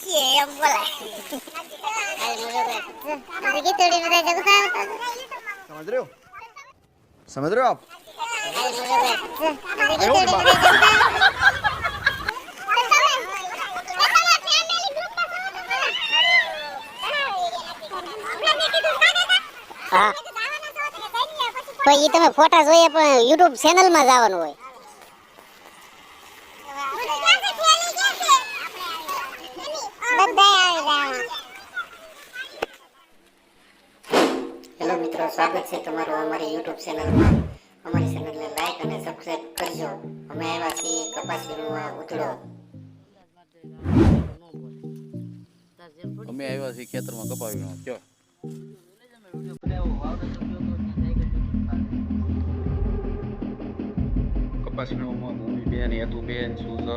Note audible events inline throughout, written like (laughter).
છીએ એમ બોલાય સમજ રહ્યો તો એ તમે ફોટા જોઈએ પણ યુટ્યુબ ચેનલમાં જવાનું હોય. હેલો મિત્રો સ્વાગત છે તમારું અમારી યુટ્યુબ ચેનલમાં અમારી ચેનલને લાઈક અને સબસ્ક્રાઇબ કરજો. અમે આવ્યા છીએ કપાસીનો ઉતળો અમે આવ્યા છીએ ખેતરમાં કપાવીનો કયો કપાસમાં મમ્મી બેન હેતુબેન સુજલ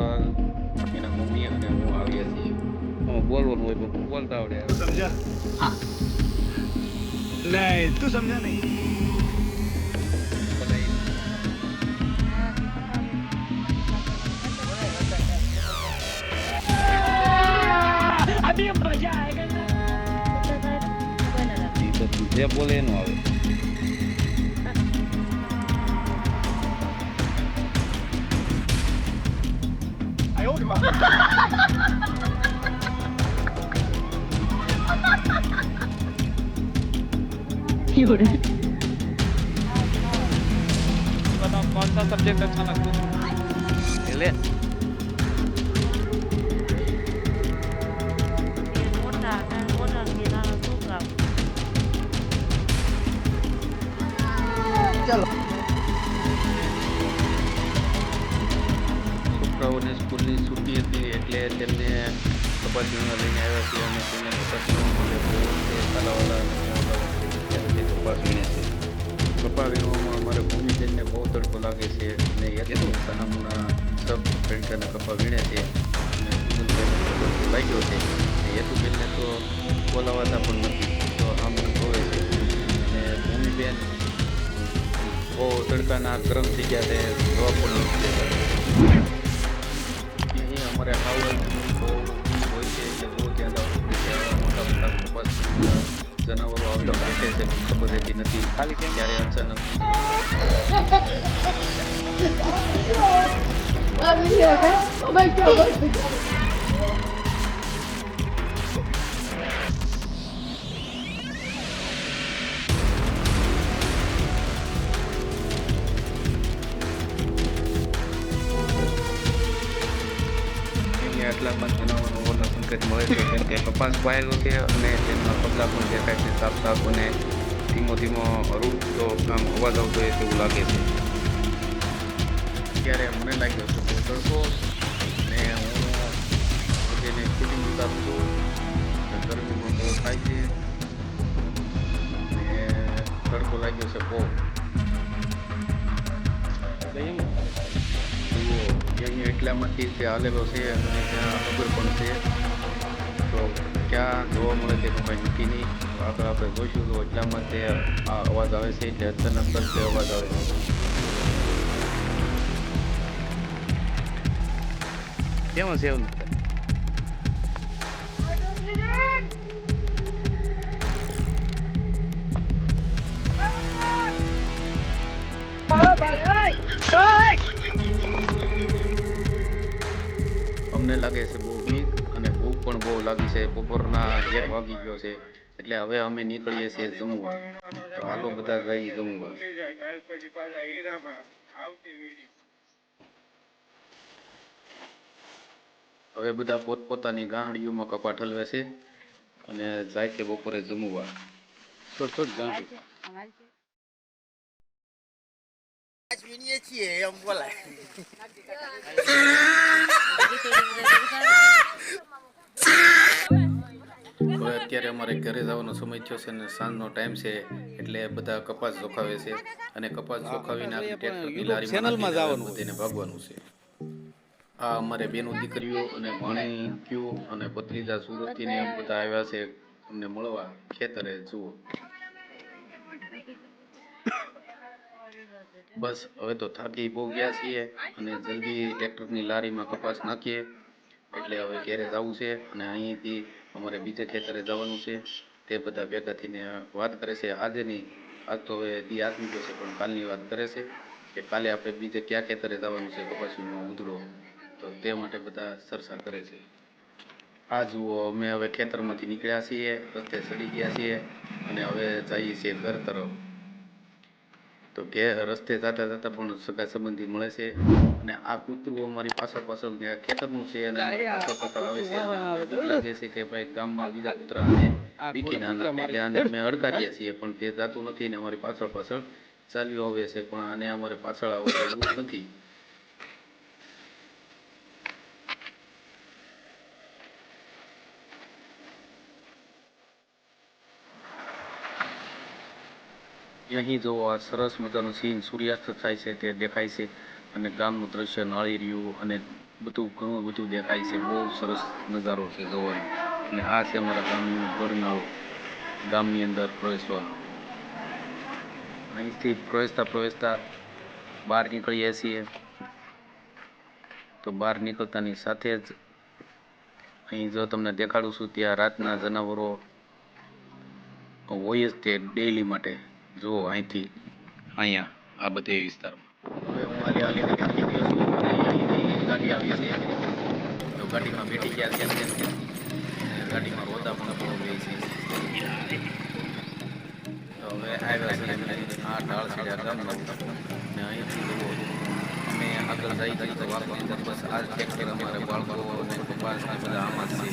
એના મમ્મી અને હું આવ્યા છીએ. Oh, gol gol gol gol gol tahu dia. Samja. Ah. Lah itu Samja nih. Dia boleh nol. Ayo, gimana? (laughs) તું જે બોલે એનું આવે कौन सा सब्जेक्ट अच्छा लगता है એટલે મોટા અને મોટા કે નાના છોકરા છોકરાઓને સ્કૂલની છૂટી હતી એટલે તેમને કપાસીમાં લઈને આવ્યા છીએ અને તેમને કપાસીમાં કાલાવાલા તે કપાસ વીણે છે. કપા વીણવામાં અમારે ભૂમિબેનને બહુ તડકો લાગે છે અને એક નાના સબ પેન્ટરને કપા વીણે છે અને સુગંધભાઈને લાગ્યો છે. હેતુબેનને તો બોલાવાતા પણ નથી. તો આમ જોવે છે. અને ભૂમિબેન બહુ તડકાના ગરમ થઈ ગયા છે. જોવા પણ નથી અમારે હાવલ જનાવરો આવીને બેઠે છે પણ ખબર રહેતી નથી ખાલી કેમ ક્યારે અચાનક એમને આટલામાં જણાવવાનો ઓલો સંકેત મળે છે કેમ કે કપાસ વાયેલો છે અને તેમના પગલા પણ દેખાય છે સાફ સાફ અને ધીમો ધીમો રૂટતો આમ અવાજ આવતો હોય તેવું લાગે છે ત્યારે મને લાગ્યો છે બહુ તડકો ને હું એને ફિટિંગ ઉતારું છું ગરમીમાં બહુ થાય છે ને તડકો લાગ્યો છે બહુ એટલે એમ જુઓ અહીંયા એટલામાંથી તે હાલેલો છે અને ત્યાં ખબર પણ છે તો ક્યાં જોવા મળે છે? કંઈ નક્કી નહીં. આગળ આપણે જોઈશું તો એટલામાં તે આ અવાજ આવે છે એટલે અચાનક નંબર તે અવાજ આવે છે. કેમ છે એવું અમને લાગે છે બહુ લાગી છે, બપોરના એક વાગી ગયો છે. એટલે હવે અમે નીકળીએ છીએ જમવા. તો હાલો બધા ગઈ જમવા. હવે બધા પોતપોતાની ગાંહડીઓમાં કપા ઠલવે છે અને જાય છે બપોરે જમવા. છોડ છોડ ગાંઠી વીણીએ છીએ એમ બોલાય. અત્યારે અમારે ઘરે જવાનો સમય થયો છે અને સાંજનો ટાઈમ છે એટલે બધા કપાસ જોખાવે છે અને કપાસ જોખાવીને આપણે ટ્રેક્ટરની લારીમાં ચેનલમાં જવાનું. તેને ભાગવાનું છે. આ અમારે બેનો દીકરીઓ અને ભાણી ક્યુ અને ભત્રીજા સુરતથી એમ બધા આવ્યા છે અમને મળવા ખેતરે જુઓ. બસ હવે તો થાકી બહુ ગયા છીએ અને જલ્દી ટ્રેક્ટરની લારીમાં કપાસ નાખીએ. એટલે હવે ઘેરે જવું છે અને અહીંથી અમારે બીજે ખેતરે જવાનું છે. તે બધા ભેગા થઈને વાત કરે છે. આજે નહીં આજ તો હવે દી આદમી ગયો છે, પણ કાલની વાત કરે છે કે કાલે આપણે બીજે ક્યાં ખેતરે જવાનું છે કપાસીનો ઉધડો. તો તે માટે બધા ચર્ચા કરે છે. આ જુઓ, અમે હવે ખેતરમાંથી નીકળ્યા છીએ, રસ્તે ચડી ગયા છીએ અને હવે જઈએ છીએ ઘર તરફ. તો કે રસ્તે જતા જતા પણ સગા સંબંધી મળે છે અને આ કૂતરું અમારી પાછળ પાછળ ત્યાં ખેતરનું છે અને પાછળ પાછળ આવે છે. લાગે છે કે ભાઈ ગામમાં બીજા કૂતરાને બીકી નાના એટલે આને અમે અડકારીએ છીએ પણ તે જાતું નથી ને અમારી પાછળ પાછળ ચાલ્યું આવે છે પણ આને અમારે પાછળ આવવું નથી. અહીં જો આ સરસ મજાનું સીન સૂર્યાસ્ત થાય છે, તે દેખાય છે અને ગામનું દ્રશ્ય નાળી રહ્યું અને બધું ઘણું બધું દેખાય છે. બહુ સરસ નજારો છે જોવાનો. અને આ છે અમારા ગામનું ગરનાળો ગામની અંદર પ્રવેશવા. અહીંથી પ્રવેશતા પ્રવેશતા બહાર નીકળીએ છીએ. તો બહાર નીકળતાની સાથે જ અહીં જો તમને દેખાડું છું, ત્યાં રાતના જનાવરો હોય જ તે ડેઈલી માટે. જુઓ, અહીંથી, અહીંયા, આ બધે વિસ્તારમાં. ત્યાં છું છે ગાડીમાં બેઠી ગયા છે તેમ ગાડીમાં રોતા પણ બહુ લે છે. હવે આવ્યા છે આ ઢાળ છેડ્યા ગામમાં અમે આગળ જઈ જઈ તો વાપરની બસ આ ટ્રેક્ટર અમારે બાળકો અને ને બધા આમાં છે.